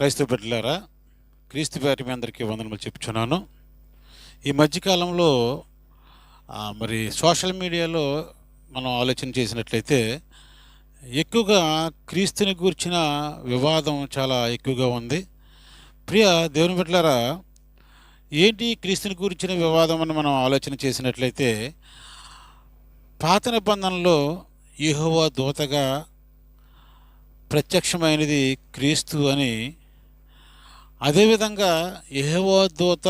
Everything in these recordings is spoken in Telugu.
క్రైస్తవ బిడ్డలారా క్రీస్తు పేట మీ అందరికీ వందనములు చెప్తున్నాను ఈ మధ్యకాలంలో మరి సోషల్ మీడియాలో మనం ఆలోచన చేసినట్లయితే ఎక్కువగా క్రీస్తుని గూర్చిన వివాదం చాలా ఎక్కువగా ఉంది. ప్రియ దేవుని బిడ్డలారా ఏంటి క్రీస్తుని గురించిన వివాదం అని మనం ఆలోచన చేసినట్లయితే పాత నిబంధనలో యెహోవా దూతగా ప్రత్యక్షమైనది క్రీస్తు అని అదేవిధంగా యెహోవా దూత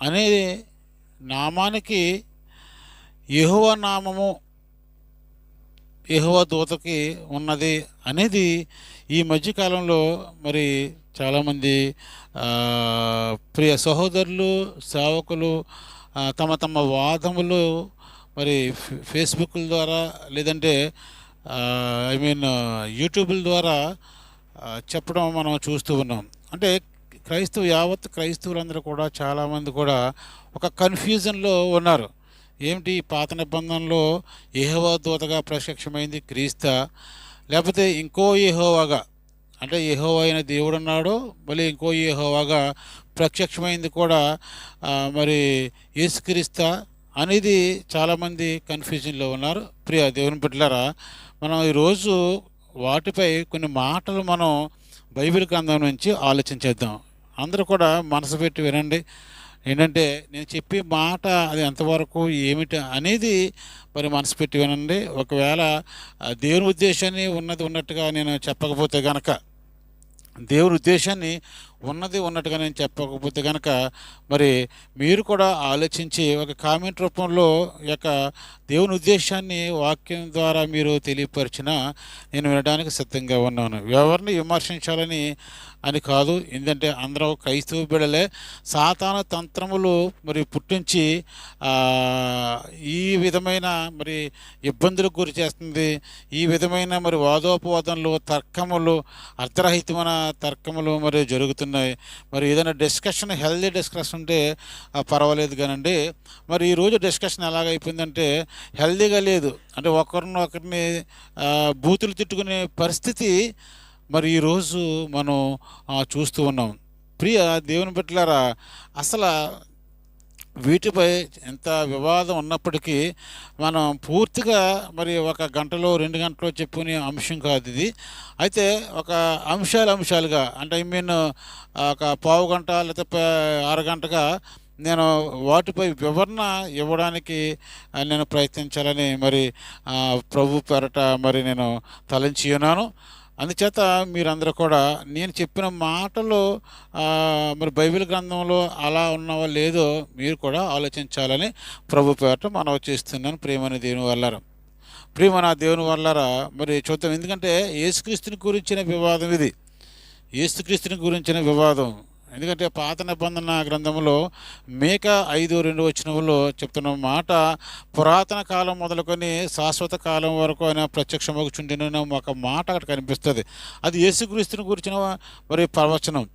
అనే నామానికి యహోవ నామము యెహోవా దూతకి ఉన్నది అనేది ఈ మధ్యకాలంలో మరి చాలామంది ప్రియ సహోదరులు సేవకులు తమ తమ వాదములు మరి ఫే- ఫేస్బుక్ల ద్వారా లేదంటే ఐ మీన్ యూట్యూబ్ల ద్వారా చెప్పడం మనం చూస్తూ ఉన్నాం. అంటే క్రైస్తవ యావత్ క్రైస్తవులందరూ కూడా చాలామంది కూడా ఒక కన్ఫ్యూజన్లో ఉన్నారు. ఏమిటి? ఈ పాత నిబంధనలో ఏహోవా దూతగా ప్రత్యక్షమైంది క్రీస్త లేకపోతే ఇంకో ఏహోవాగా అంటే ఏహోవా అయిన దేవుడు అన్నాడు మళ్ళీ ఇంకో ఏహోవాగా ప్రత్యక్షమైంది కూడా మరి యేసుక్రీస్తా అనేది చాలామంది కన్ఫ్యూజన్లో ఉన్నారు. ప్రియ దేవుని బిడ్డలారా మనం ఈరోజు వాటిపై కొన్ని మాటలు మనం బైబిల్ గ్రంథం నుంచి ఆలోచించేద్దాం. అందరూ కూడా మనసు పెట్టి వినండి. ఏంటంటే నేను చెప్పే మాట అది ఎంతవరకు ఏమిటి అనేది మరి మనసు పెట్టి వినండి. ఒకవేళ దేవుని ఉద్దేశాన్ని ఉన్నది ఉన్నట్టుగా నేను చెప్పకపోతే గనక దేవుని ఉద్దేశాన్ని ఉన్నది ఉన్నట్టుగా నేను చెప్పకపోతే కనుక మరి మీరు కూడా ఆలోచించి ఒక కామెంట్ రూపంలో యొక్క దేవుని ఉద్దేశాన్ని వాక్యం ద్వారా మీరు తెలియపరిచిన నేను వినడానికి సిద్ధంగా ఉన్నాను. ఎవరిని విమర్శించాలని అని కాదు. ఎందుకంటే అందరూ క్రైస్తవ బిడలే సాతాన తంత్రములు మరి పుట్టించి ఈ విధమైన మరి ఇబ్బందులకు గురి చేస్తుంది. ఈ విధమైన మరి వాదోపవాదనలు తర్కములు అర్ధరహితమైన తర్కములు మరి జరుగుతున్నాయి మరి ఏదైనా డిస్కషన్ హెల్దీ డిస్కషన్ ఉంటే పర్వాలేదు కానండి. మరి ఈరోజు డిస్కషన్ ఎలాగైపోయిందంటే హెల్దీగా లేదు. అంటే ఒకరిని ఒకరిని బూతులు తిట్టుకునే పరిస్థితి మరి ఈరోజు మనం చూస్తూ ఉన్నాం. ప్రియ దేవుని బిడ్డలారా అసలు వీటిపై ఎంత వివాదం ఉన్నప్పటికీ మనం పూర్తిగా మరి ఒక గంటలో రెండు గంటలో చెప్పుకునే అంశం కాదు ఇది. అయితే ఒక అంశాలు అంశాలుగా అంటే ఐ మీన్ ఒక పావు గంట లేకపోతే అరగంటగా నేను వాటిపై వివరణ ఇవ్వడానికి నేను ప్రయత్నించాలని మరి ప్రభు పెరట మరి నేను తలంచి ఉన్నాను. అందుచేత మీరందరూ కూడా నేను చెప్పిన మాటలు మరి బైబిల్ గ్రంథంలో అలా ఉన్నవా లేదో మీరు కూడా ఆలోచించాలని ప్రభు పేట మనవి చేస్తున్నాను ప్రేమని దేవుని వల్లరా. ప్రేమ నా దేవుని వల్లరా మరి చూద్దాం. ఎందుకంటే యేసుక్రీస్తుని గురించిన వివాదం ఇది. యేసుక్రీస్తుని గురించిన వివాదం. ఎందుకంటే పాత నిబంధన గ్రంథంలో మేక ఐదు రెండు వచనంలో చెప్తున్న మాట పురాతన కాలం మొదలుకొని శాశ్వత కాలం వరకు ఆయన ప్రత్యక్షమగుచుండిన ఒక మాట అక్కడ కనిపిస్తుంది. అది యేసుక్రీస్తుని గురించిన మరి ప్రవచనం.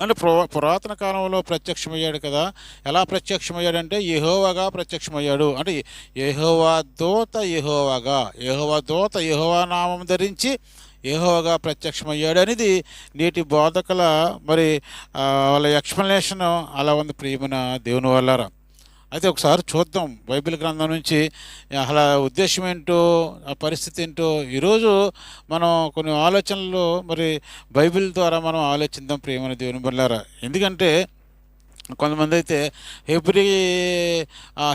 అంటే పురా- పురాతన కాలంలో ప్రత్యక్షమయ్యాడు కదా. ఎలా ప్రత్యక్షమయ్యాడు అంటే యహోవాగా ప్రత్యక్షమయ్యాడు. అంటే యహోవా దోత యహోవాగా యహోవా దోత యహోవా నామం ధరించి ఏహోగా ప్రత్యక్షమయ్యాడు అనేది నేటి బోధకుల మరి వాళ్ళ ఎక్స్ప్లెనేషన్ అలా ఉంది ప్రియమైన దేవుని వల్లారా అయితే ఒకసారి చూద్దాం బైబిల్ గ్రంథం నుంచి అసలు ఉద్దేశం ఏంటో ఆ పరిస్థితి ఏంటో. ఈరోజు మనం కొన్ని ఆలోచనలు మరి బైబిల్ ద్వారా మనం ఆలోచిద్దాం ప్రియమైన దేవుని బల్లారా ఎందుకంటే కొంతమంది అయితే హెబ్రి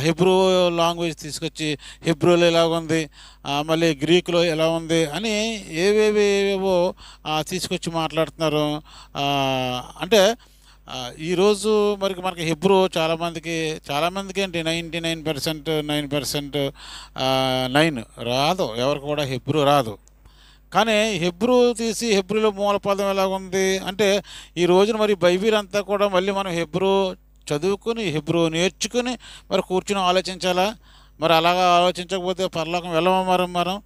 హెబ్రూ లాంగ్వేజ్ తీసుకొచ్చి హెబ్రూలో ఎలా ఉంది మళ్ళీ గ్రీకులో ఎలా ఉంది అని ఏవేవి ఏవేవో తీసుకొచ్చి మాట్లాడుతున్నారు. అంటే ఈరోజు మరి మనకి హెబ్రూ చాలామందికి చాలామందికి ఏంటి ninety nine percent nine percent nine రాదు. ఎవరికి కూడా హిబ్రూ రాదు. కానీ హెబ్రూ తీసి హెబ్రూలో మూల పదం ఎలా ఉంది అంటే ఈ రోజున మరి బైబిల్ అంతా కూడా మళ్ళీ మనం హెబ్రూ చదువుకుని హెబ్రూ నేర్చుకుని మరి కూర్చుని ఆలోచించాలా? మరి అలాగా ఆలోచించకపోతే పరలోకం వెళ్ళమా మనం? మనం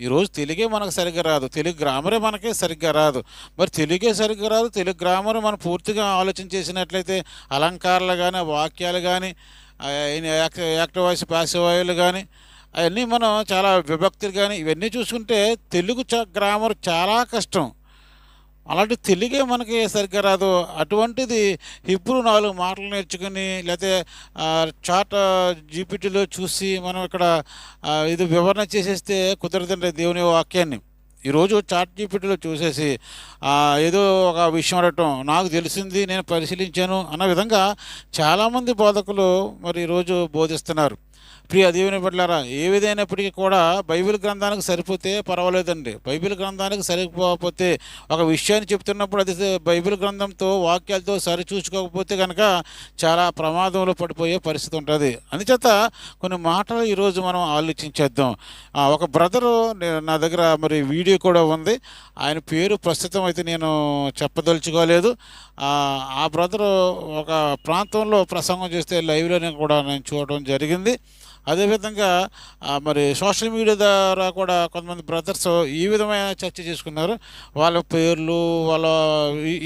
ఈరోజు తెలుగే మనకు సరిగ్గా రాదు. తెలుగు గ్రామరే మనకే సరిగ్గా రాదు. మరి తెలుగే సరిగ్గా రాదు. తెలుగు గ్రామర్ మనం పూర్తిగా ఆలోచన చేసినట్లయితే అలంకారాలు కానీ వాక్యాలు కానీ యాక్టివ్ వాయిస్ ప్యాసివ్ కానీ అవన్నీ మనం చాలా విభక్తులు కానీ ఇవన్నీ చూసుకుంటే తెలుగు చ గ్రామర్ చాలా కష్టం. అలాంటి తెలుగే మనకి సరిగ్గా రాదు. అటువంటిది హిబ్రూ నాలుగు మాటలు నేర్చుకుని లేకపోతే చాట్ జీపీటీలో చూసి మనం ఇక్కడ ఇది వివరణ చేసేస్తే కుదరదండి దేవుని వాక్యాన్ని. ఈరోజు చాట్ జీపీటీలో చూసేసి ఏదో ఒక విషయం అడగటం నాకు తెలిసింది నేను పరిశీలించాను అన్న విధంగా చాలామంది బోధకులు మరి ఈరోజు బోధిస్తున్నారు. ప్రియ దేవుని బిడ్డలారా ఏ విధమైనప్పటికీ కూడా బైబిల్ గ్రంథానికి సరిపోతే పర్వాలేదండి. బైబిల్ గ్రంథానికి సరిపోకపోతే ఒక విషయాన్ని చెప్తున్నప్పుడు అది బైబిల్ గ్రంథంతో వాక్యాలతో సరిచూసుకోకపోతే కనుక చాలా ప్రమాదంలో పడిపోయే పరిస్థితి ఉంటుంది. అందుచేత కొన్ని మాటలు ఈరోజు మనం ఆలోచించేద్దాం. ఒక బ్రదరు నా దగ్గర మరి వీడియో కూడా ఉంది. ఆయన పేరు ప్రస్తుతం అయితే నేను చెప్పదలుచుకోలేదు. ఆ, బ్రదరు ఒక ప్రాంతంలో ప్రసంగం చేస్తే లైవ్లోనే కూడా నేను చూడడం జరిగింది. అదేవిధంగా మరి సోషల్ మీడియా ద్వారా కూడా కొంతమంది బ్రదర్స్ ఈ విధమైన చర్చ చేసుకున్నారు. వాళ్ళ పేర్లు వాళ్ళ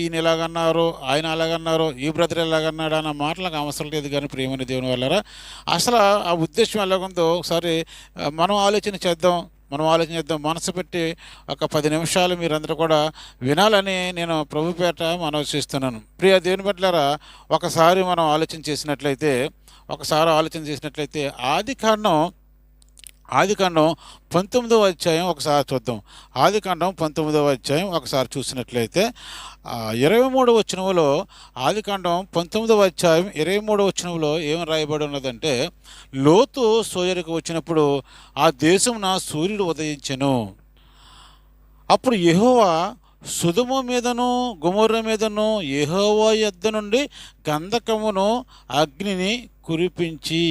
ఈయన ఎలాగన్నారు ఆయన అలాగన్నారు ఈ బ్రదర్ ఎలాగన్నాడు అన్న మాటలకు అవసరం లేదు కానీ ప్రియమైన దేవుని వల్లరా. అసలు ఆ ఉద్దేశం ఎలాగుందో ఒకసారి మనం ఆలోచన చేద్దాం మనం ఆలోచన చేద్దాం. మనసు పెట్టి ఒక పది నిమిషాలు మీరందరూ కూడా వినాలని నేను ప్రభుపేట మనవి చేస్తున్నాను. ప్రియ దేవుని పట్లరా ఒకసారి మనం ఆలోచన చేసినట్లయితే ఒకసారి ఆలోచన చేసినట్లయితే ఆది కాండం ఆది కాండం పంతొమ్మిదవ అధ్యాయం ఒకసారి చూద్దాం. ఆది కాండం పంతొమ్మిదవ అధ్యాయం ఒకసారి చూసినట్లయితే ఇరవై మూడవ వచనంలో ఆది కాండం పంతొమ్మిదవ అధ్యాయం ఇరవై మూడవ వచనంలో ఏం రాయబడి ఉన్నదంటే లోతు సోయరికి వచ్చినప్పుడు ఆ దేశమున సూర్యుడు ఉదయించెను. అప్పుడు యహోవా సుధుమ మీదను గుమర్ర మీదను యహోవా యొద్ద నుండి గంధకమును అగ్నిని కురిపించి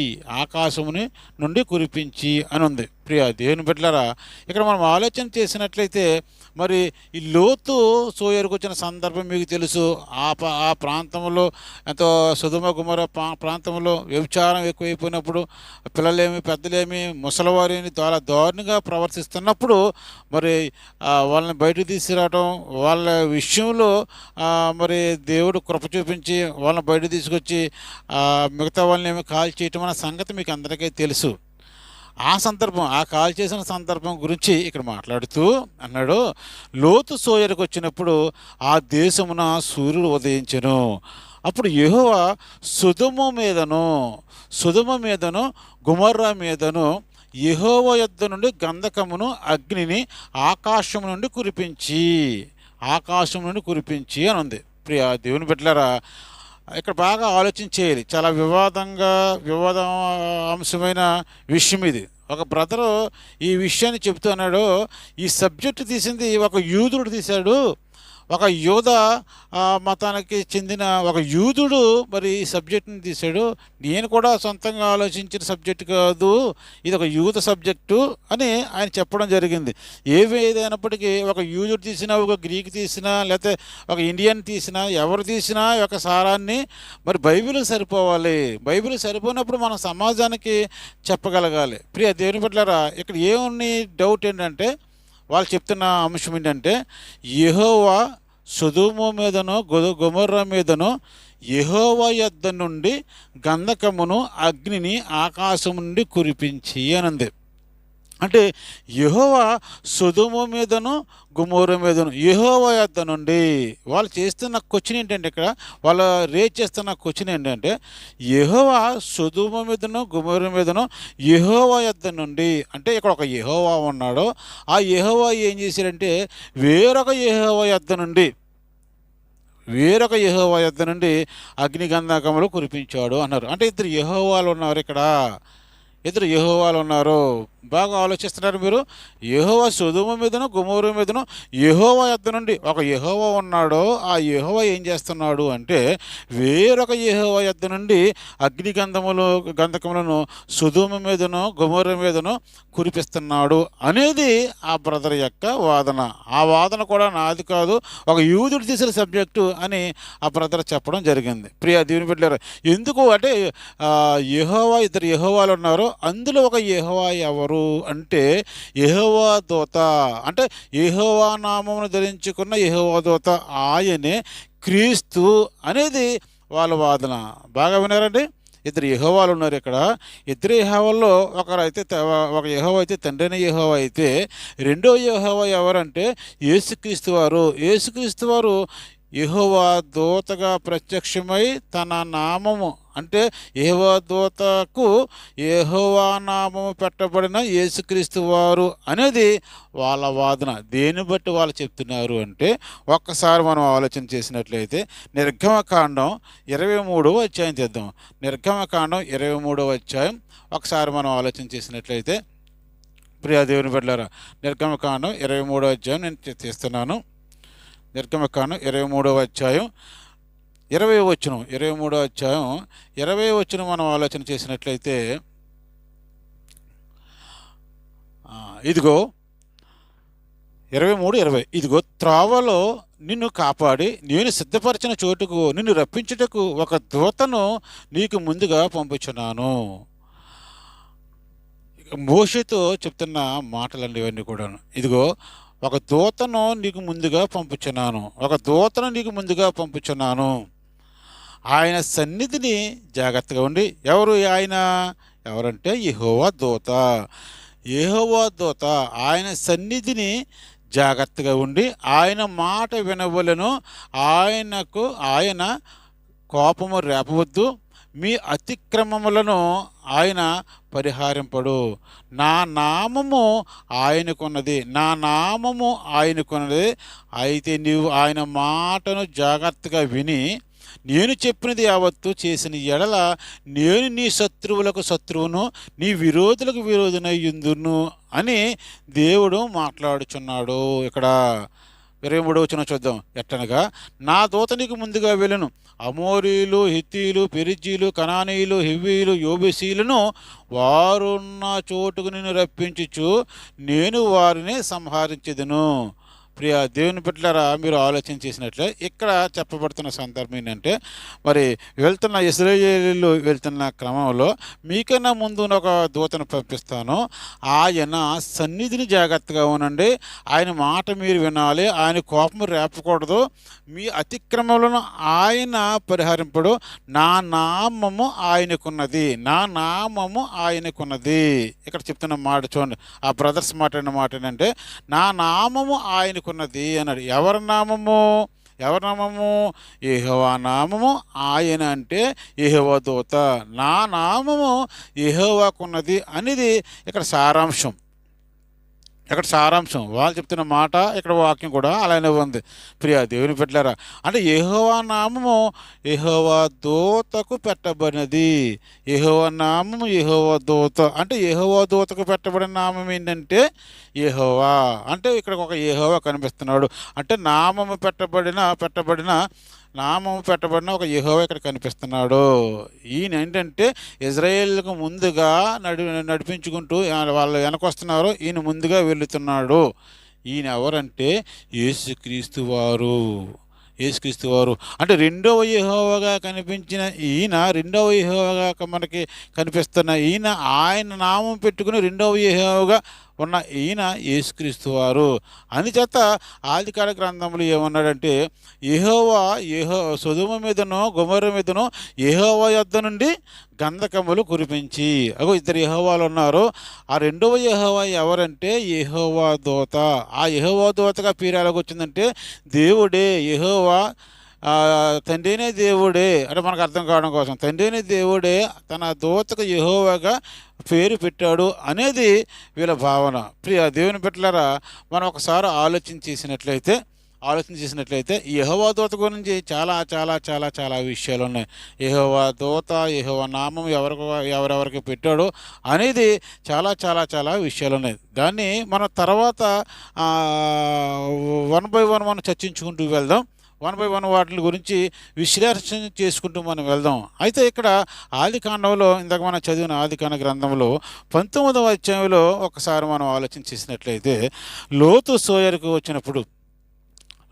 ఆకాశముని నుండి కురిపించి అని ఉంది. ప్రియ దేవుని బిడ్డలారా ఇక్కడ మనం ఆలోచన చేసినట్లయితే మరి ఈ లోతు సోయరుకు వచ్చిన సందర్భం మీకు తెలుసు. ఆ ఆ ప్రాంతంలో ఎంతో సుధుమ కుమార ప్రాంతంలో వ్యభిచారం ఎక్కువైపోయినప్పుడు పిల్లలేమి పెద్దలేమి ముసలివారిని చాలా దారుణంగా ప్రవర్తిస్తున్నప్పుడు మరి వాళ్ళని బయటకు తీసుకురావడం వాళ్ళ విషయంలో మరి దేవుడు కృప చూపించి వాళ్ళని బయట తీసుకొచ్చి మిగతా వాళ్ళని ఏమి కాల్ చేయటం అన్న సంగతి మీకు అందరికీ తెలుసు. ఆ సందర్భం ఆ కాల్ చేసిన సందర్భం గురించి ఇక్కడ మాట్లాడుతూ అన్నాడు లోతు సోయరికి వచ్చినప్పుడు ఆ దేశమున సూర్యుడు ఉదయించను. అప్పుడు యహోవ సుధుమ మీదను సుధుమ మీదను గుమర్రా మీదను యహోవ యొద్ద నుండి గంధకమును అగ్నిని ఆకాశం నుండి కురిపించి ఆకాశం నుండి కురిపించి అని ఉంది. ప్రియ దేవుని బిడ్డలారా ఇక్కడ బాగా ఆలోచన చేయాలి. చాలా వివాదంగా వివాద అంశమైన విషయం ఇది. ఒక బ్రదరు ఈ విషయాన్ని చెబుతున్నాడు ఈ సబ్జెక్ట్ తీసింది ఒక యూదుడు తీశాడు. ఒక యోధ మతానికి చెందిన ఒక యూదుడు మరి ఈ సబ్జెక్ట్ని తీశాడు. నేను కూడా సొంతంగా ఆలోచించిన సబ్జెక్ట్ కాదు ఇది ఒక యూత సబ్జెక్టు అని ఆయన చెప్పడం జరిగింది. ఏవి ఏదైనప్పటికీ ఒక యూదుడు తీసినా ఒక గ్రీక్ తీసినా లేకపోతే ఒక ఇండియన్ తీసినా ఎవరు తీసినా ఒక సారాన్ని మరి బైబిల్ సరిపోవాలి. బైబిల్ సరిపోయినప్పుడు మనం సమాజానికి చెప్పగలగాలి. ప్రియ దేవుని పట్లరా ఇక్కడ ఏమున్ని డౌట్ ఏంటంటే వాళ్ళు చెప్తున్న అంశం ఏంటంటే యహోవా సుధుము మీదను గుమర్ర మీదను యెహోవా యొద్ద నుండి గంధకమును అగ్నిని ఆకాశం నుండి కురిపించి అనంది. అంటే యహోవా సుధుమ మీదను గుమోరు మీదను యహోవా యొద్ద నుండి వాళ్ళు చేస్తున్న క్వశ్చన్ ఏంటంటే ఇక్కడ వాళ్ళు రేట్ చేస్తున్న క్వశ్చన్ ఏంటంటే యహోవా సుధుమ మీదను గుమోర మీదను యహోవా యొద్ద నుండి అంటే ఇక్కడ ఒక యహోవా ఉన్నాడు. ఆ యహోవా ఏం చేశాడంటే వేరొక యహోవా యొద్ద నుండి వేరొక యహోవా యొద్ద నుండి అగ్నిగంధకములు కురిపించాడు అన్నారు. అంటే ఇద్దరు యహోవాలు ఉన్నారు ఇక్కడ. ఇద్దరు యహోవాలు ఉన్నారు బాగా ఆలోచిస్తున్నారు మీరు. యెహోవా సుధుమ మీదను గుమూరు మీదను యహోవా యొద్ద నుండి ఒక యెహోవా ఉన్నాడో ఆ యెహోవా ఏం చేస్తున్నాడు అంటే వేరొక యెహోవా యొద్ద నుండి అగ్నిగంధములు గంధకములను సుధుమ మీదను గుమూరు మీదను కురిపిస్తున్నాడు అనేది ఆ బ్రదర్ యొక్క వాదన. ఆ వాదన కూడా నాది కాదు ఒక యూదుడు తీసిన సబ్జెక్టు అని ఆ బ్రదర్ చెప్పడం జరిగింది. ప్రియ దేవుని పెట్టారు ఎందుకు అంటే యహోవా ఇద్దరు యహోవాలు ఉన్నారు అందులో ఒక యహోవా ఎవరు అంటే యహోవా దూత. అంటే యహోవా నామమును ధరించుకున్న యహోవా దూత ఆయనే క్రీస్తు అనేది వాళ్ళ వాదన. బాగా వినారండి ఇద్దరు యహోవాలు ఉన్నారు ఇక్కడ. ఇద్దరు యహోవాల్లో ఒకరైతే త- ఒక యహోవ అయితే తండ్రిని యహోవ అయితే రెండో యహోవ ఎవరంటే యేసుక్రీస్తు వారు. యేసుక్రీస్తు వారు యహోవా దూతగా ప్రత్యక్షమై తన నామము అంటే యెహోవా దూతకు నామము పెట్టబడిన యేసుక్రీస్తు వారు అనేది వాళ్ళ వాదన. దేన్ని బట్టి వాళ్ళు చెప్తున్నారు అంటే ఒక్కసారి మనం ఆలోచన చేసినట్లయితే నిర్గమకాండం ఇరవై మూడవ అధ్యాయం చేద్దాం. నిర్గమకాండం ఇరవై మూడవ అధ్యాయం ఒకసారి మనం ఆలోచన చేసినట్లయితే ప్రియా దేవుని బిడ్డలారా నిర్గమకాండం ఇరవై మూడవ అధ్యాయం నేను చేస్తున్నాను. నిర్గమకాండం ఇరవై మూడవ అధ్యాయం ఇరవై వచనం ఇరవై మూడో అధ్యాయం ఇరవై వచనం మనం ఆలోచన చేసినట్లయితే ఇదిగో ఇరవై మూడు ఇరవై ఇదిగో త్రావలో నిన్ను కాపాడి నేను సిద్ధపరిచిన చోటుకు నిన్ను రప్పించుటకు ఒక దూతను నీకు ముందుగా పంపుచున్నాను. మోషతో చెప్తున్న మాటలండి ఇవన్నీ కూడాను. ఇదిగో ఒక దూతను నీకు ముందుగా పంపుచున్నాను ఒక దూతను నీకు ముందుగా పంపుచున్నాను. ఆయన సన్నిధిని జాగ్రత్తగా ఉండి ఎవరు ఆయన? ఎవరంటే యహోవా దూత. యహోవా దూత ఆయన సన్నిధిని జాగ్రత్తగా ఉండి ఆయన మాట వినవలను ఆయనకు ఆయన కోపము రేపవద్దు. మీ అతిక్రమములను ఆయన పరిహారింపడు. నా నామము ఆయనకున్నది. నా నామము ఆయనకున్నది. అయితే నీవు ఆయన మాటను జాగ్రత్తగా విని నేను చెప్పినది యావత్తు చేసిన ఎడల నేను నీ శత్రువులకు శత్రువును నీ విరోధులకు విరోధునయ్యుందును అని దేవుడు మాట్లాడుచున్నాడు. ఇక్కడ ఇరవై మూడవచన వచ్చిన చూద్దాం. ఎట్టనగా నా దూత నీకు ముందుగా వెళ్ళను. అమోరీలు హిత్తీలు పెరిజీలు కనానీయులు హివీలు యోబిసీలను వారున్న చోటుకు నిన్ను రప్పించుచు నేను వారిని సంహరించదును. ప్రియ దేవుని బిడ్డలారా మీరు ఆలోచన చేసినట్లే ఇక్కడ చెప్పబడుతున్న సందర్భం ఏంటంటే మరి వెళ్తున్న ఇస్రాయేలీలు వెళ్తున్న క్రమంలో మీకన్నా ముందు ఒక దూతను పంపిస్తాను. ఆయన సన్నిధిని జాగ్రత్తగా ఉనండి ఆయన మాట మీరు వినాలి. ఆయన కోపం రేపకూడదు. మీ అతిక్రమలను ఆయన పరిహరింపడు. నా నామము ఆయనకున్నది. నా నామము ఆయనకున్నది. ఇక్కడ చెప్తున్న మాట చూడండి. ఆ బ్రదర్స్ మాట్లాడిన మాట ఏంటంటే నా నామము ఆయనకున్నది అన్నాడు ఎవరి నామము? ఎవరి నామము? ఏహోవా నామము. ఆయన అంటే ఏహోవా దూత. నా నామము ఏహోవాకున్నది అనేది. ఇక్కడ సారాంశం. ఇక్కడ సారాంశం. వాళ్ళు చెప్తున్న మాట ఇక్కడ వాక్యం కూడా అలానే ఉంది. ప్రియా దేవుని పెట్టారా అంటే యహోవా నామము యెహోవా దూతకు పెట్టబడినది. యహోవా నామము యెహోవా దూత. అంటే యెహోవా దూతకు పెట్టబడిన నామం ఏంటంటే యహోవా. అంటే ఇక్కడ ఒక యెహోవా కనిపిస్తున్నాడు. అంటే నామము పెట్టబడిన పెట్టబడిన నామం పెట్టబడిన ఒక యెహోవా ఇక్కడ కనిపిస్తున్నాడు. ఈయన ఏంటంటే ఇజ్రాయేల్కు ముందుగా నడి నడిపించుకుంటూ వాళ్ళు వెనకొస్తున్నారు ఈయన ముందుగా వెళుతున్నాడు. ఈయన ఎవరంటే యేసుక్రీస్తు వారు. యేసుక్రీస్తు వారు. అంటే రెండవ యహోవగా కనిపించిన ఈయన రెండవ యహోవగా మనకి కనిపిస్తున్న ఈయన ఆయన నామం పెట్టుకుని రెండవ యహోవగా ఉన్న ఈయన యేసుక్రీస్తు వారు. అందుచేత ఆదికార గ్రంథంలో ఏమన్నాడంటే ఏహోవా ఏహో సుధుమ మీదను గుమర మీదను యెహోవా యొద్ద నుండి గంధకములు కురిపించి. అగో ఇద్దరు యెహోవాలు ఉన్నారు ఆ రెండవ యెహోవా ఎవరంటే యహోవా దోత. ఆ యెహోవా దోతగా పీరాలకు వచ్చిందంటే దేవుడే యహోవా తండ్రినే దేవుడే అంటే మనకు అర్థం కావడం కోసం తండ్రినే దేవుడే తన దూతకు యహోవాగా పేరు పెట్టాడు అనేది వీళ్ళ భావన. ప్రియ దేవుని పెట్టలరా మనం ఒకసారి ఆలోచన చేసినట్లయితే ఆలోచన చేసినట్లయితే యహోవా దూత గురించి చాలా చాలా చాలా చాలా విషయాలు ఉన్నాయి. యహోవా దూత యహోవా నామం ఎవరికి ఎవరెవరికి పెట్టాడు అనేది చాలా చాలా చాలా విషయాలు ఉన్నాయి. దాన్ని మనం తర్వాత వన్ బై వన్ మనం చర్చించుకుంటూ వెళ్దాం. వన్ బై వన్ వాటి గురించి విశ్లేషణ చేసుకుంటూ మనం వెళ్దాం. అయితే ఇక్కడ ఆది కాండంలో ఇందాక మనం చదివిన ఆది కాండ గ్రంథంలో పంతొమ్మిదవ అధ్యాయంలో ఒకసారి మనం ఆలోచన చేసినట్లయితే లోతు సోయర్కు వచ్చినప్పుడు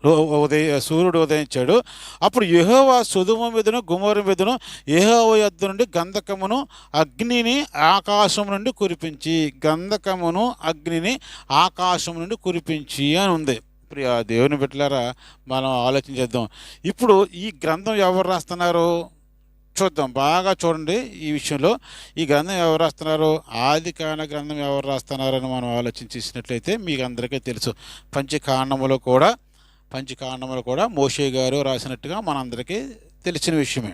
లో- ఉదయ సూర్యుడు ఉదయించాడు. అప్పుడు యహోవా సుధుమ మీదను గుమర మీదను యహోవ యొద్ద నుండి గంధకమును అగ్నిని ఆకాశం నుండి కురిపించి గంధకమును అగ్నిని ఆకాశం నుండి కురిపించి అని ఉంది. ప్రియ దేవుని బిడ్డలారా మనం ఆలోచన చేద్దాం. ఇప్పుడు ఈ గ్రంథం ఎవరు రాస్తున్నారు? చూద్దాం. బాగా చూడండి ఈ విషయంలో. ఈ గ్రంథం ఎవరు రాస్తున్నారు? ఆది కాండ గ్రంథం ఎవరు రాస్తున్నారని మనం ఆలోచన చేసినట్లయితే మీకు అందరికీ తెలుసు. పంచకాండములు కూడా పంచకాండములు కూడా మోషే గారు రాసినట్టుగా మనందరికీ తెలిసిన విషయమే.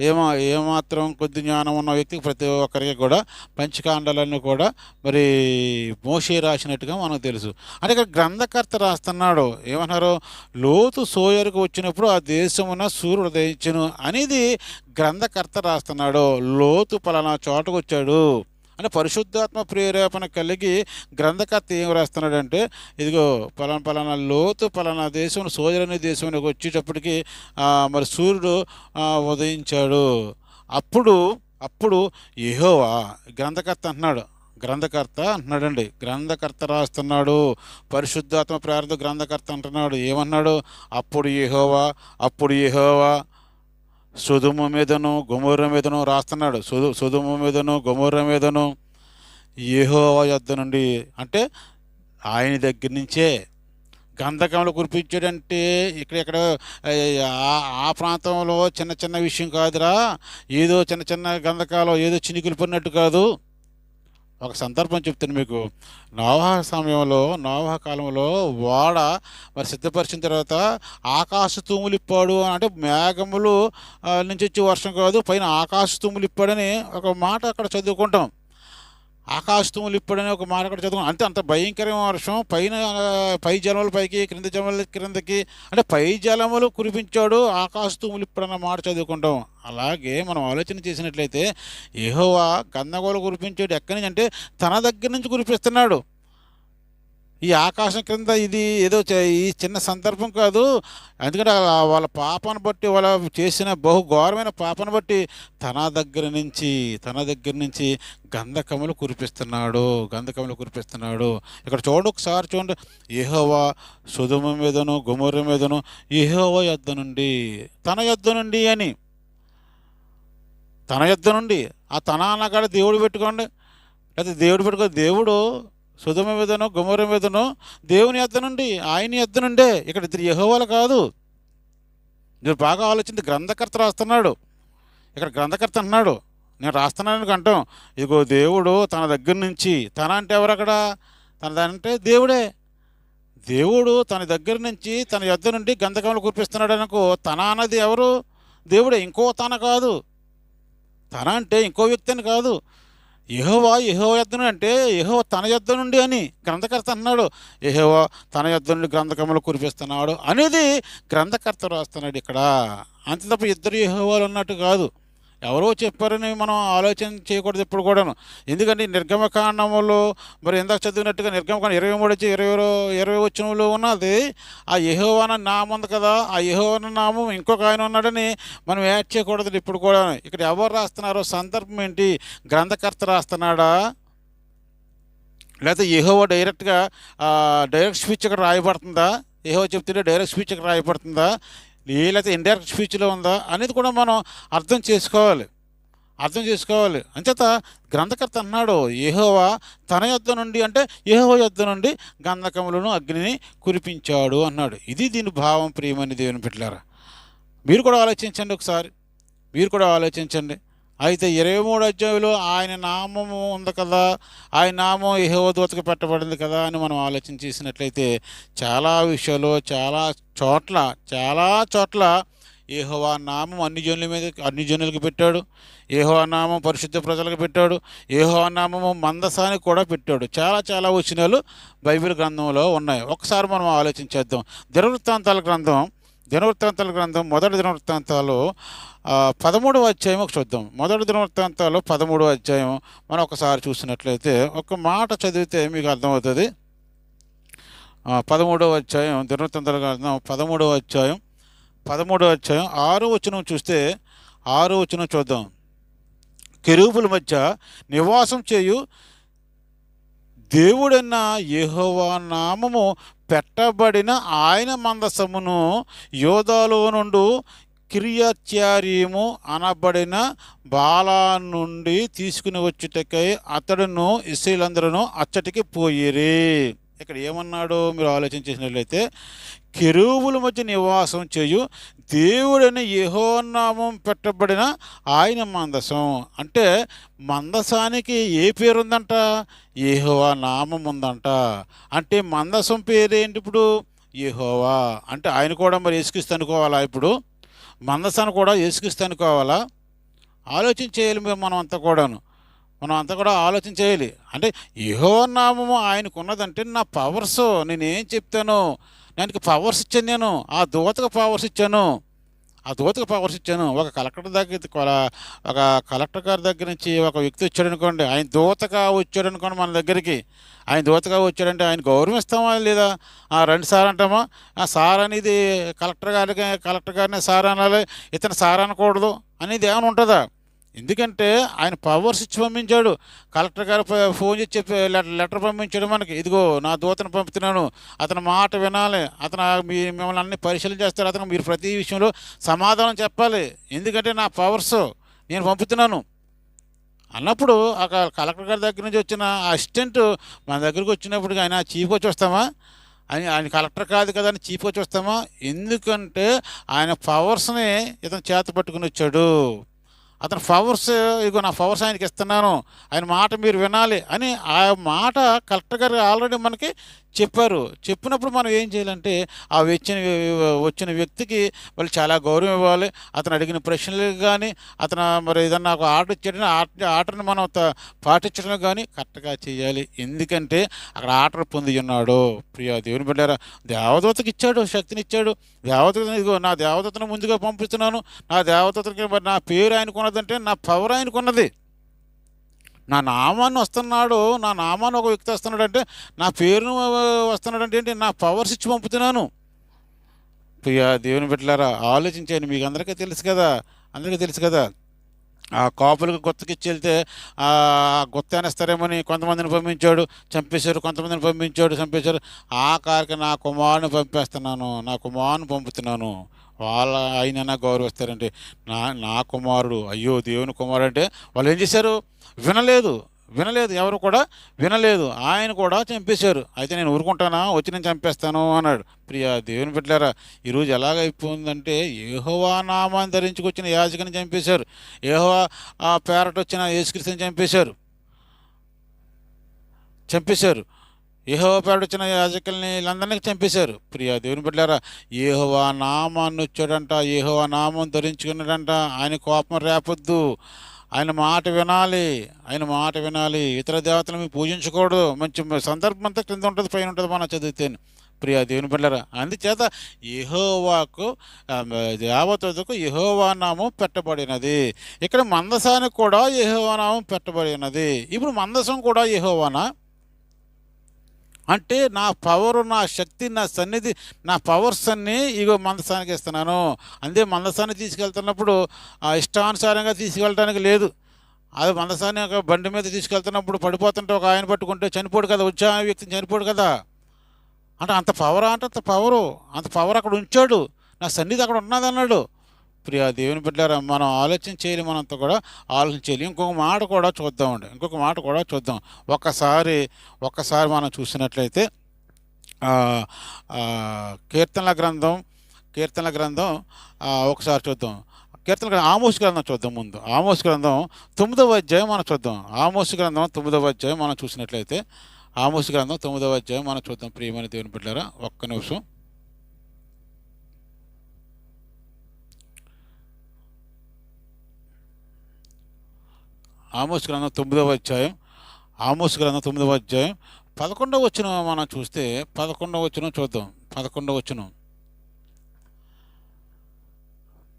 ఏమో ఏమాత్రం కొద్ది జ్ఞానం ఉన్న వ్యక్తికి ప్రతి ఒక్కరికి కూడా పంచకాండాలన్నీ కూడా మరి మోషే రాసినట్టుగా మనకు తెలుసు. అంటే ఇక్కడ గ్రంథకర్త రాస్తున్నాడు. ఏమన్నారు? లోతు సోయరుకు వచ్చినప్పుడు ఆ దేశమున సూర్యుడు ఉదయించును. అనేది గ్రంథకర్త రాస్తున్నాడు. లోతు పలానా చోటకు వచ్చాడు అంటే పరిశుద్ధాత్మ ప్రేరేపణ కలిగి గ్రంథకర్త ఏం రాస్తున్నాడంటే ఇదిగో పలానా పలానా లోతు పలానా దేశం సోదరుని దేశంలోకి వచ్చేటప్పటికి మరి సూర్యుడు ఉదయించాడు. అప్పుడు అప్పుడు యెహోవా గ్రంథకర్త అంటున్నాడు. గ్రంథకర్త అంటున్నాడండి. గ్రంథకర్త రాస్తున్నాడు. పరిశుద్ధాత్మ ప్రార్థ గ్రంథకర్త అంటున్నాడు. ఏమన్నాడు? అప్పుడు యెహోవా అప్పుడు యహోవా సుధుమ మీదను గుమర్ర మీదను రాస్తున్నాడు. సుధు సుధుమ మీదను గుమర్ర మీదను ఏహోవా యొద్ద నుండి అంటే ఆయన దగ్గర నుంచే గంధకంలో కురిపించాడంటే ఇక్కడ ఇక్కడ ఆ- ఆ ప్రాంతంలో చిన్న చిన్న విషయం కాదురా. ఏదో చిన్న చిన్న గంధకాలు ఏదో చినుకులు పడినట్టు కాదు. ఒక సందర్భం చెప్తాను మీకు. నోవాహ సమయంలో నోవాహ కాలంలో వాడ మరి సిద్ధపరిచిన తర్వాత ఆకాశ తూములుప్పాడు అని అంటే మేఘములు నుంచి వచ్చి వర్షం కాదు పైన ఆకాశ తూములుప్పాడని ఒక మాట అక్కడ చదువుకుంటాం. ఆకాశ తూములు ఇప్పుడని ఒక మాట అక్కడ చదువు అంటే అంత భయంకరమైన వర్షం పైన పై జలముల పైకి క్రింద జలముల క్రిందకి అంటే పై జలములు కురిపించాడు ఆకాశ తూములు ఇప్పుడన్న మాట చదువుకుంటాం. అలాగే మనం ఆలోచన చేసినట్లయితే ఏహోవా గందగోళ కురిపించాడు. ఎక్కడి నుంచి? అంటే తన దగ్గర నుంచి కురిపిస్తున్నాడు. ఈ ఆకాశం క్రింద ఇది ఏదో చే- ఈ చిన్న సందర్భం కాదు. ఎందుకంటే వాళ్ళ పాపను బట్టి వాళ్ళ చేసిన బహు ఘోరమైన పాపను బట్టి తన దగ్గర నుంచి తన దగ్గర నుంచి గంధకములు కురిపిస్తున్నాడు గంధకములు కురిపిస్తున్నాడు. ఇక్కడ చూడు ఒకసారి చూడండి. ఏహోవా సుధుమ మీదను గుమర్ర మీదను ఏహోవా యొద్ద నుండి తన యొద్ద నుండి అని. తన యొద్ద నుండి. ఆ తన అన్నకాడ దేవుడు పెట్టుకోండి. లేకపోతే దేవుడు పెట్టుకో దేవుడు సుధమ మీదను గుమర మీదను దేవుని యొద్ద నుండి ఆయన యొద్ద నుండే. ఇక్కడ ఇద్దరు యహోవాలు కాదు. మీరు బాగా ఆలోచించి గ్రంథకర్త రాస్తున్నాడు. ఇక్కడ గ్రంథకర్త అన్నాడు నేను రాస్తున్నాను అంటాం ఇదిగో దేవుడు తన దగ్గర నుంచి తన అంటే ఎవరు అక్కడ తన అంటే దేవుడే. దేవుడు తన దగ్గర నుంచి తన యొద్ద నుండి గంధకములు కురిపిస్తున్నాడు అనుకో తన అన్నది ఎవరు? దేవుడే. ఇంకో తన కాదు. తన అంటే ఇంకో వ్యక్తి అని కాదు. యహోవా యహో యుద్ధను అంటే యహో తన యొద్ద నుండి అని గ్రంథకర్త అన్నాడు. యహోవా తన యొద్ద నుండి గ్రంథకములు కురిపిస్తున్నాడు అనేది గ్రంథకర్త రాస్తున్నాడు ఇక్కడ. అంత తప్ప ఇద్దరు యహోవాలు ఉన్నట్టు కాదు. ఎవరో చెప్పారని మనం ఆలోచన చేయకూడదు ఇప్పుడు కూడాను. ఎందుకంటే నిర్గమకాండంలో మరి ఇందాక చదివినట్టుగా నిర్గమకాండం ఇరవై మూడు వచ్చి ఇరవై ఇరవై వచ్చినలో ఉన్నది ఆ యహోవాన నామం ఉంది కదా ఆ యహోవాన నామం ఇంకొక ఆయన ఉన్నాడని మనం యాడ్ చేయకూడదు ఇప్పుడు కూడా ఇక్కడ ఎవరు రాస్తున్నారో సందర్భం ఏంటి? గ్రంథకర్త రాస్తున్నాడా? లేకపోతే యెహోవా డైరెక్ట్గా డైరెక్ట్ స్పీచ్ ఇక్కడ రాయబడుతుందా? ఏహో చెప్తుంటే డైరెక్ట్ స్పీచ్ ఇక్కడ రాయబడుతుందా? లేకపోతే ఇండైరెక్ట్ స్పీచ్లో ఉందా అనేది కూడా మనం అర్థం చేసుకోవాలి. అర్థం చేసుకోవాలి. అంచేత గ్రంథకర్త అన్నాడు ఏహోవా తన యుద్ధ నుండి అంటే యెహోవా యుద్ధ నుండి గంధకములను అగ్నిని కురిపించాడు అన్నాడు. ఇది దీని భావం ప్రియమని దేవుని పెట్టారా మీరు కూడా ఆలోచించండి ఒకసారి. మీరు కూడా ఆలోచించండి. అయితే ఇరవై మూడు అధ్యాయులు ఆయన నామము ఉంది కదా ఆయన నామం యెహోవదూతకు పెట్టబడింది కదా అని మనం ఆలోచన చేసినట్లయితే చాలా విషయాలు చాలా చోట్ల చాలా చోట్ల ఏహోవా నామం అన్ని జనుల మీద అన్ని జనులకు పెట్టాడు. ఏహోవా నామం పరిశుద్ధ ప్రజలకు పెట్టాడు. ఏహోవా నామము మందసానికి కూడా పెట్టాడు. చాలా చాలా వచనాలు బైబిల్ గ్రంథంలో ఉన్నాయి. ఒకసారి మనం ఆలోచించేద్దాం దురవృత్తాంతాల గ్రంథం దినవృత్తాంతాల గ్రంథం మొదటి దినవృత్తాంతాలు పదమూడవ అధ్యాయం ఒక చూద్దాం. మొదటి దినవృత్తాంతాలు పదమూడవ అధ్యాయం మనం ఒకసారి చూసినట్లయితే ఒక మాట చదివితే మీకు అర్థమవుతుంది. పదమూడవ అధ్యాయం దినవృత్తాంతాల గ్రంథం పదమూడవ అధ్యాయం పదమూడవ అధ్యాయం ఆరో వచనం చూస్తే ఆరో వచనం చూద్దాం. కెరూపుల మధ్య నివాసం చేయు దేవుడన్న యహోవా నామము పెట్టబడిన ఆయన మందసమును యోధాలో నుండి క్రియాచార్యము అనబడిన బాలా నుండి తీసుకుని వచ్చుటకై అతడును ఇస్రీలందరూ అచ్చటికి పోయిరి. ఇక్కడ ఏమన్నాడు మీరు ఆలోచన చేసినట్లయితే కెరువుల మధ్య నివాసం చేయు దేవుడని యహోనామం పెట్టబడిన ఆయన మందసం. అంటే మందసానికి ఏ పేరు ఉందంట యహోవా నామం ఉందంట అంటే మందసం పేరు ఏంటి ఇప్పుడు? యహోవా. అంటే ఆయన కూడా మరి ఏసుకిస్తూ అనుకోవాలా ఇప్పుడు? మందసాన్ని కూడా ఏసుకిస్తూ అనుకోవాలా? ఆలోచన చేయాలి మేము మనం అంతా కూడాను. మనం అంతా కూడా ఆలోచన చేయాలి. అంటే యహో నామము ఆయనకు ఉన్నదంటే నా పవర్స్. నేనేం చెప్తాను? దానికి పవర్స్ ఇచ్చాను నేను. ఆ దూతకు పవర్స్ ఇచ్చాను. ఆ దూతకు పవర్స్ ఇచ్చాను. ఒక కలెక్టర్ దగ్గర ఒక కలెక్టర్ గారి దగ్గర నుంచి ఒక వ్యక్తి వచ్చాడు అనుకోండి ఆయన దూతగా వచ్చాడు అనుకోండి మన దగ్గరికి. ఆయన దూతగా వచ్చాడంటే ఆయన గౌరవిస్తామా లేదా? ఆ రెండు సార్ అంటామా? ఆ సార్ అనేది కలెక్టర్ గారికి కలెక్టర్ గారిని సార్ అనాలి ఇతను సార్ అనకూడదు అనేది ఏమైనా ఉంటుందా? ఎందుకంటే ఆయన పవర్స్ ఇచ్చి పంపించాడు. కలెక్టర్ గారు ఫోన్ చేసి చెప్పి లెటర్ లెటర్ పంపించాడు మనకి. ఇదిగో నా దూతను పంపుతున్నాను. అతని మాట వినాలి. అతను మీ మిమ్మల్ని అన్ని పరిశీలన చేస్తాడు అతను మీరు ప్రతి విషయంలో సమాధానం చెప్పాలి. ఎందుకంటే నా పవర్స్ నేను పంపుతున్నాను. అన్నప్పుడు ఆ కలెక్టర్ గారి దగ్గర నుంచి వచ్చిన అసిస్టెంట్ మన దగ్గరికి వచ్చినప్పుడు ఆయన చీఫ్ వచ్చి వస్తామా? ఆయన ఆయన కలెక్టర్ కాదు కదా అని చీఫ్ వచ్చి వస్తామా? ఎందుకంటే ఆయన పవర్స్ని ఇతను చేత పట్టుకుని వచ్చాడు. అతని పవర్స్ ఇగో నా పవర్స్ ఆయనకి ఇస్తున్నాను ఆయన మాట మీరు వినాలి అని ఆ మాట కలెక్టర్ గారు ఆల్రెడీ మనకి చెప్పారు. చెప్పినప్పుడు మనం ఏం చేయాలంటే ఆ వచ్చిన వచ్చిన వ్యక్తికి వాళ్ళు చాలా గౌరవం ఇవ్వాలి. అతను అడిగిన ప్రశ్నలకు కానీ అతను మరి ఏదన్నా ఒక ఆర్డర్ ఇచ్చాడని ఆర్డర్ ఆర్డర్ని మనం పాటించడం కానీ కరెక్ట్గా చేయాలి. ఎందుకంటే అక్కడ ఆర్డర్ పొంది ఉన్నాడు. ప్రియా దేవుని బిడ్డారా దేవదూతకి ఇచ్చాడు శక్తిని ఇచ్చాడు. దేవదూతని ఇదిగో నా దేవదూతను ముందుగా పంపిస్తున్నాను. నా దేవదూతకి మరి నా పేరు ఆయనకున్నదంటే నా పవర్ ఆయనకున్నది. నా నామాన్ని వస్తున్నాడు నా నామాన్ని ఒక వ్యక్తి వస్తున్నాడు అంటే నా పేరును వస్తున్నాడు అంటే ఏంటి? నా పవర్స్ ఇచ్చి పంపుతున్నాను. ప్రియా దేవుని బిడ్డలారా ఆలోచించాను మీకు అందరికీ తెలుసు కదా అందరికీ తెలుసు కదా. ఆ కాపులకు గుత్తకిచ్చి వెళ్తే ఆ గుత్త అనేస్తారేమని కొంతమందిని పంపించాడు చంపేశారు కొంతమందిని పంపించాడు చంపేశారు. ఆ కారికి నా కుమారుని పంపేస్తున్నాను నా కుమారుని పంపుతున్నాను. వాళ్ళ ఆయన నాకు గౌరవిస్తారంటే నా నా కుమారుడు అయ్యో దేవుని కుమారుడు అంటే వాళ్ళు ఏం చేశారు? వినలేదు. వినలేదు ఎవరు కూడా వినలేదు. ఆయన కూడా చంపేశారు. అయితే నేను ఊరుకుంటానా? వచ్చి నేను చంపేస్తాను అన్నాడు. ప్రియా దేవుని పెట్టారా ఈరోజు ఎలాగైపోయిందంటే ఏహోవా నామాన్ని ధరించుకొచ్చిన యాజకుని చంపేశారు. ఏహోవా ఆ పేరట వచ్చిన యేసుక్రీస్తుని చంపేశారు. చంపేశారు. ఏహోవా పేరట వచ్చిన యాజకుల్ని వీళ్ళందరినీ చంపేశారు. ప్రియా దేవుని పెట్టారా ఏహోవా నామాన్ని వచ్చాడంట ఏహోవా నామం ధరించుకున్నాడంట. ఆయన కోపం రేపొద్దు. ఆయన మాట వినాలి ఆయన మాట వినాలి. ఇతర దేవతలను మీరు పూజించకూడదు. మంచి సందర్భం అంతా క్రింద ఉంటుంది పైన ఉంటుంది మనం చదివితే ప్రియా దేవుని బిడ్డరా అందుచేత యహోవాకు దేవతకు యెహోవా నామం పెట్టబడినది. ఇక్కడ మందసానికి కూడా యహోవా నామం పెట్టబడినది. ఇప్పుడు మందసం కూడా యహోవానా? అంటే నా పవర్ నా శక్తి నా సన్నిధి నా పవర్స్ అన్నీ ఇగో మందస్థానికి ఇస్తున్నాను. అందే మందసాన్ని తీసుకెళ్తున్నప్పుడు ఆ ఇష్టానుసారంగా తీసుకెళ్ళడానికి లేదు. అది మందసాన్ని ఒక బండి మీద తీసుకెళ్తున్నప్పుడు పడిపోతుంటే ఒక ఆయన పట్టుకుంటే చనిపోడు కదా వచ్చా వ్యక్తిని చనిపోడు కదా. అంటే అంత పవరా అంటే అంత పవరు అంత పవర్ అక్కడ ఉంచాడు. నా సన్నిధి అక్కడ ఉన్నది అన్నాడు ప్రియా దేవుని బిడ్డారా మనం ఆలోచన చేయాలి మనంతా కూడా ఆలోచన చేయాలి. ఇంకొక మాట కూడా చూద్దామండి ఇంకొక మాట కూడా చూద్దాం. ఒక్కసారి ఒక్కసారి మనం చూసినట్లయితే కీర్తనల గ్రంథం కీర్తనల గ్రంథం ఒకసారి చూద్దాం. కీర్తన గ్రంథం ఆమోస్ గ్రంథం చూద్దాం ముందు. ఆమోస్ గ్రంథం తొమ్మిదవ అధ్యాయం మనం చూద్దాం. ఆమోస్ గ్రంథం తొమ్మిదవ అధ్యాయం మనం చూసినట్లయితే ఆమోస్ గ్రంథం తొమ్మిదవ అధ్యాయం మనం చూద్దాం. ప్రియమైన దేవుని బిడ్డారా ఒక్క నిమిషం. ఆమోస్ గ్రంథం తొమ్మిదవ అధ్యాయం ఆమోస్ గ్రంథం తొమ్మిదవ అధ్యాయం. పదకొండవ వచ్చిన మనం చూస్తే పదకొండవ వచ్చిన చూద్దాం. పదకొండవ వచ్చిన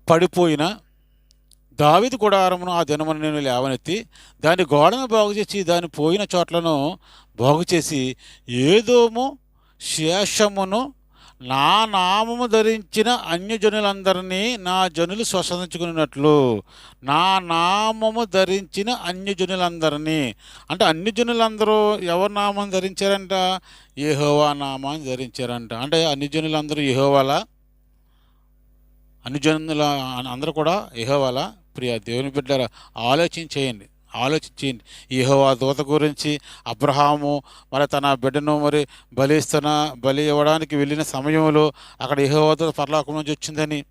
పడిపోయిన దావిది గుడారమును ఆ దినమును నేను లేవనెత్తి దాని గోడను బాగు చేసి దాని పోయిన చోట్లను బాగు చేసి ఏదోము శేషమును నా నామము ధరించిన అన్యజనులందరినీ నా జనులు స్వసంచుకున్నట్లు నా నామము ధరించిన అన్యజనులందరినీ. అంటే అన్ని జనులందరూ ఎవరి నామం ధరించారంట? యహోవా నామాన్ని ధరించారంట. అంటే అన్ని జనులందరూ అన్యజనుల అన్ని జనుల అందరూ కూడా యహోవాలా? ప్రియ దేవుని బిడ్డ ఆలోచన చేయండి. ఆలోచించండి యెహోవా దూత గురించి అబ్రహాము మరి తన బిడ్డను మరి బలిస్తున్న బలి ఇవ్వడానికి వెళ్ళిన సమయంలో అక్కడ యెహోవా దూత పరలోకం నుంచి వచ్చిందని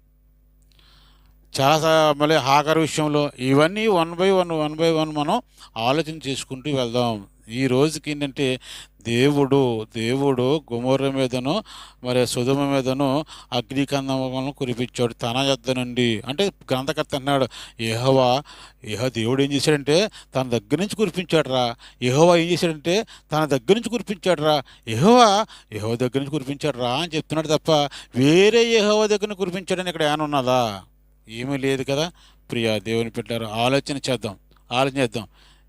చాలా మళ్ళీ హాకర్ విషయంలో ఇవన్నీ one by one one by one మనం ఆలోచన చేసుకుంటూ వెళ్దాం. ఈ రోజుకి ఏంటంటే దేవుడు దేవుడు గుమర్ర మీదను మరి సుధమ మీదను అగ్నికందములను కురిపించాడు తన యొద్ద నుండి. అంటే గ్రంథకర్త అన్నాడు యెహోవా యహ దేవుడు ఏం చేశాడంటే తన దగ్గర నుంచి కురిపించాడు రా యహోవా ఏం చేశాడంటే తన దగ్గర నుంచి కురిపించాడు రా యహోవా యహో దగ్గర నుంచి కురిపించాడు రా అని చెప్తున్నాడు తప్ప వేరే యహోవ దగ్గర కురిపించాడని ఇక్కడ ఏమైనా ఉన్నదా? ఏమీ లేదు కదా. ప్రియా దేవుని పెట్టారు ఆలోచన చేద్దాం. ఆలోచన చేద్దాం.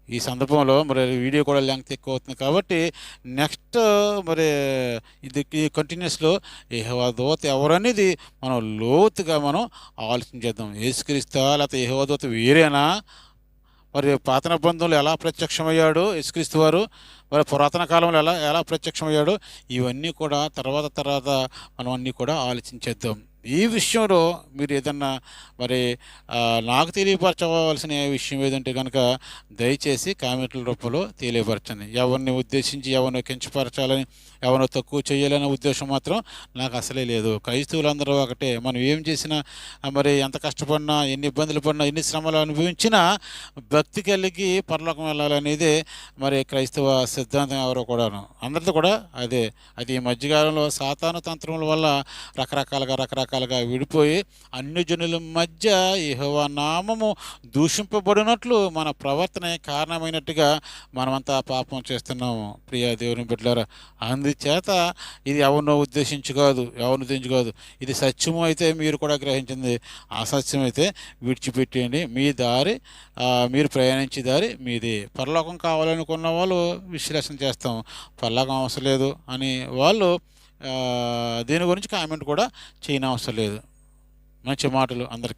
ఈ సందర్భంలో మరి వీడియో కూడా లెంగ్త్ ఎక్కువ అవుతుంది కాబట్టి నెక్స్ట్ మరి ఇది కంటిన్యూస్లో యెహోవా దూత ఎవరనేది మనం లోతుగా మనం ఆలోచన చేద్దాం. యేసుక్రీస్తా లేకపోతే యెహోవా దూత వేరేనా? మరి పాత నిబంధనలు ఎలా ప్రత్యక్షమయ్యాడు? యేసుక్రీస్తు వారు మరి పురాతన కాలంలో ఎలా ఎలా ప్రత్యక్షమయ్యాడు? ఇవన్నీ కూడా తర్వాత తర్వాత మనం అన్నీ కూడా ఆలోచించేద్దాం ఈ విషయంలో మీరు ఏదన్నా మరి నాకు తెలియపరచవలసిన విషయం ఏదంటే కనుక దయచేసి కామెంట్ల రూపంలో తెలియపరచండి. ఎవరిని ఉద్దేశించి ఎవరిని కించపరచాలని ఎవరు తక్కువ చేయాలనే ఉద్దేశం మాత్రం నాకు అసలే లేదు. క్రైస్తవులందరూ ఒకటే. మనం ఏం చేసినా మరి ఎంత కష్టపడినా ఎన్ని ఇబ్బందులు పడినా ఎన్ని శ్రమలు అనుభవించినా భక్తి కలిగి పరలోకం వెళ్ళాలనేదే మరి క్రైస్తవ సిద్ధాంతం ఎవరో కూడాను. అందరితో కూడా అదే. అది ఈ మధ్యకాలంలో సాతాను తంత్రముల వల్ల రకరకాలుగా రకరకాలుగా విడిపోయి అన్ని జనుల మధ్య యెహోవా నామము దూషింపబడినట్లు మన ప్రవర్తన కారణమైనట్టుగా మనమంతా పాపం చేస్తున్నాము. ప్రియా దేవుని బిడ్డలారా అందుచేత ఇది ఎవరినో ఉద్దేశించి కాదు ఎవరిని ఉద్దేశించి కాదు. ఇది సత్యము అయితే మీరు కూడా గ్రహించింది. అసత్యం అయితే విడిచిపెట్టేయండి. మీ దారి మీరు ప్రయాణించే దారి మీది. పరలోకం కావాలనుకున్న వాళ్ళు విశ్లేషణ చేస్తాం. పరలోకం అవసరం లేదు అని వాళ్ళు దీని గురించి కామెంట్ కూడా చేయనవసరం లేదు. మంచి మాటలు అందరికీ.